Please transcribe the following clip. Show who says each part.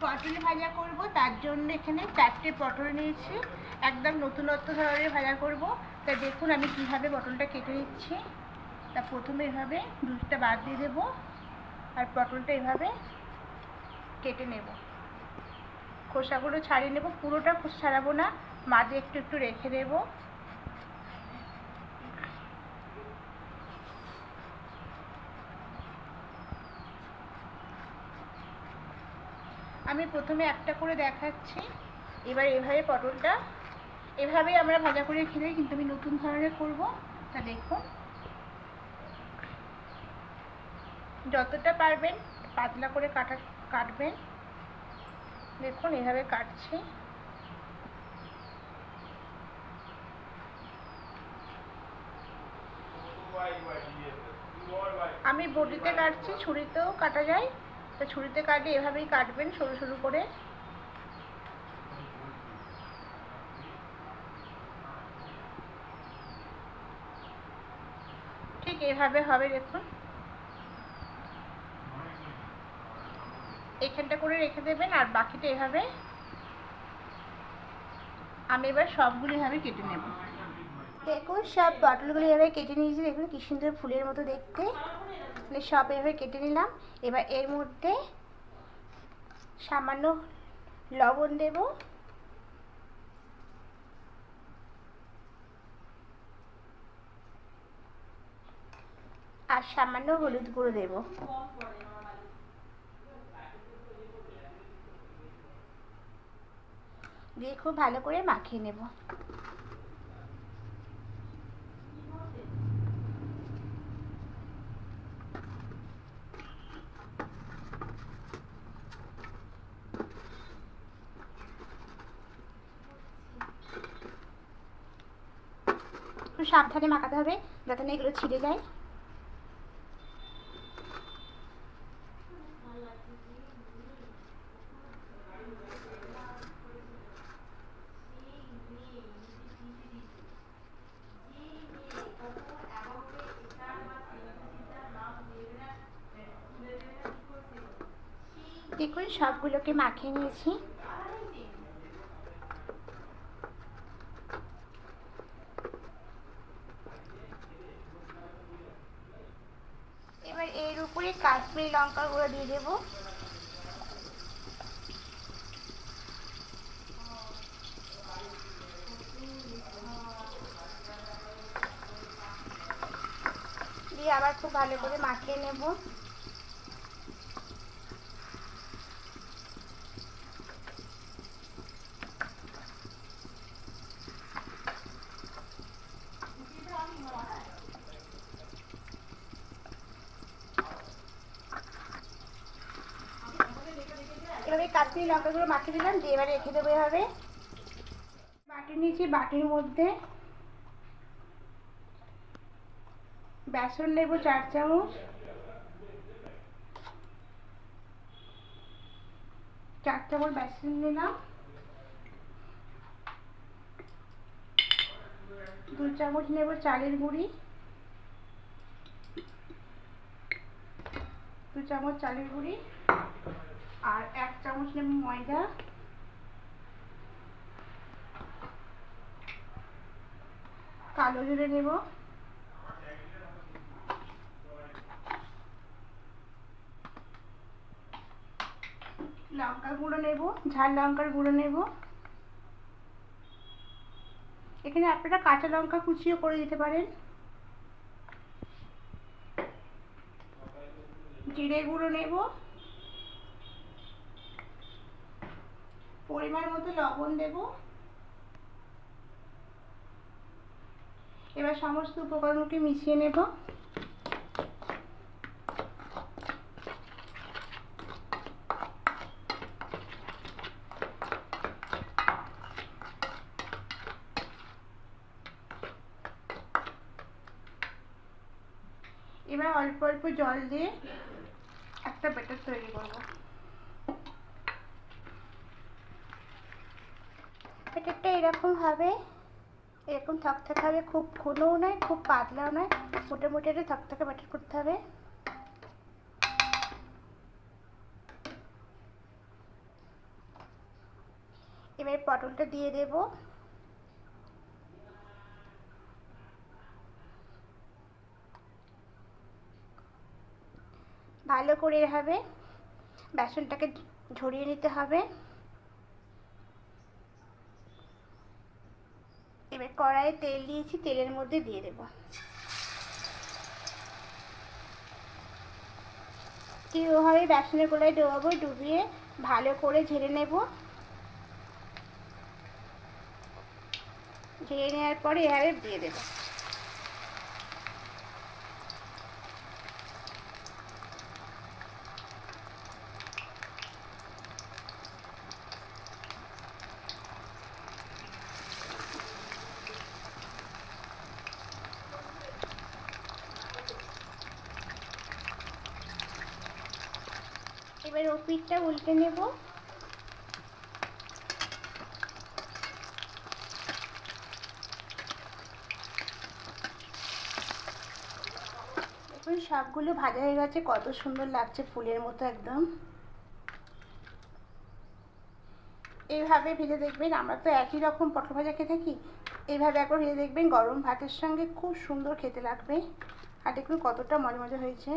Speaker 1: পটল ভাজা করব, তার জন্য এখানে চারটে পটল নিয়েছি। একদম নতুনত্ব ধরনের ভাজা করব। তা দেখুন আমি কীভাবে পটলটা কেটে নিচ্ছি। তা প্রথমে এভাবে দুধটা বাদ দিয়ে দেবো আর পটলটা এভাবে কেটে নেব। খোসাগুলো ছাড়িয়ে নেব। পুরোটা ছাড়াবো না। মাঝে একটু একটু রেখে দেবো। আমি প্রথমে একটা করে দেখাচ্ছি। এবার এভাবে পটলটা, এভাবে আমরা ভাজা করে খেলে কিন্তু আমি নতুন ধরনের করব। তা দেখুন। যতটা পারবেন পাতলা করে কাটা, কাটবেন। দেখুন, এভাবে কাটছি। আমি বটিতে কাটছি, ছুরিতেও কাটা যায়। তো ছুরিতে কাটলে এভাবেই কাটবেন সরু সরু করে। ঠিক এভাবে হবে, দেখুন। এখানটা করে রেখে দেবেন, আর বাকিটা এভাবে। আমি এবার সবগুলো এভাবে কেটে নেব। দেখুন, সব পটলগুলো এভাবে কেটে নিয়েছি, দেখুন কি সুন্দর ফুলের মতো দেখতে। মানে সব এভাবে কেটে নিলাম। এবার এর মধ্যে সামান্য লবণ দেব। আর সামান্য হলুদ গুঁড়ো দেব। দিয়ে খুব ভালো করে মাখিয়ে নেব। একটু সাবধানে মাখাতে হবে যাতে না এগুলো ছিঁড়ে যায়। দেখুন সবগুলোকে মাখিয়ে নিয়েছি এবার এর উপরে কাশ্মীরি লঙ্কা গুঁড়ো দিয়ে দেবো। দিয়ে আবার খুব ভালো করে মাখিয়ে নেব এভাবে কাশ্মীরি লঙ্কা গুঁড়ো মাখিয়ে দিলাম, দিয়ে এবারে রেখে দেবো এভাবে। বাটি নিয়েছি বাটির মধ্যে বেসন নেব চার চামচ চার চামচ বেসন নিলাম, দু চামচ নেব চালের গুঁড়ি, দু চামচ চালের গুঁড়ি চামচ নেব ময়দা কালো জিরে নেব লঙ্কার গুঁড়ো নেব ঝাল লঙ্কার গুঁড়ো নেব এখানে আপনারা কাঁচা লঙ্কা কুচিও করে দিতে পারেন। জিরে গুঁড়ো নেব। পরিমাণ মতো লবণ দেব। এবার সমস্ত উপকরণকে মিশিয়ে নেব। এবার অল্প অল্প জল দিয়ে একটা ব্যাটার তৈরি করব। ব্যাটারটা এরকম হবে। এরকম থকথকে হবে, খুব ঘনও নয়, খুব পাতলাও নয়, মোটামুটি একটা থকথকে ব্যাটার করতে হবে। এবার পটলটা দিয়ে দেব। ভালো করে এভাবে বেসনটাকে ঝরিয়ে নিতে হবে। এবার কড়াইয়ে তেল দিয়েছি, তেলের মধ্যে দিয়ে দেব। ওভাবে বেসনের গোলায় ডোবাবো, ডুবিয়ে ভালো করে ঝেড়ে নেব। ঝেড়ে নেওয়ার পরে এভাবে দিয়ে দেবো। এবার ও পিঠটা উল্টে নেব। দেখুন সবগুলো ভাজা হয়ে গেছে, কত সুন্দর লাগছে ফুলের মতো একদম। এইভাবে ভেজে দেখবেন, আমরা তো একই রকম পটল ভাজা খেয়ে থাকি। এইভাবে একবার ভেজে দেখবেন, গরম ভাতের সঙ্গে খুব সুন্দর খেতে লাগবে। আর দেখুন, কতটা মজা মজা হয়েছে।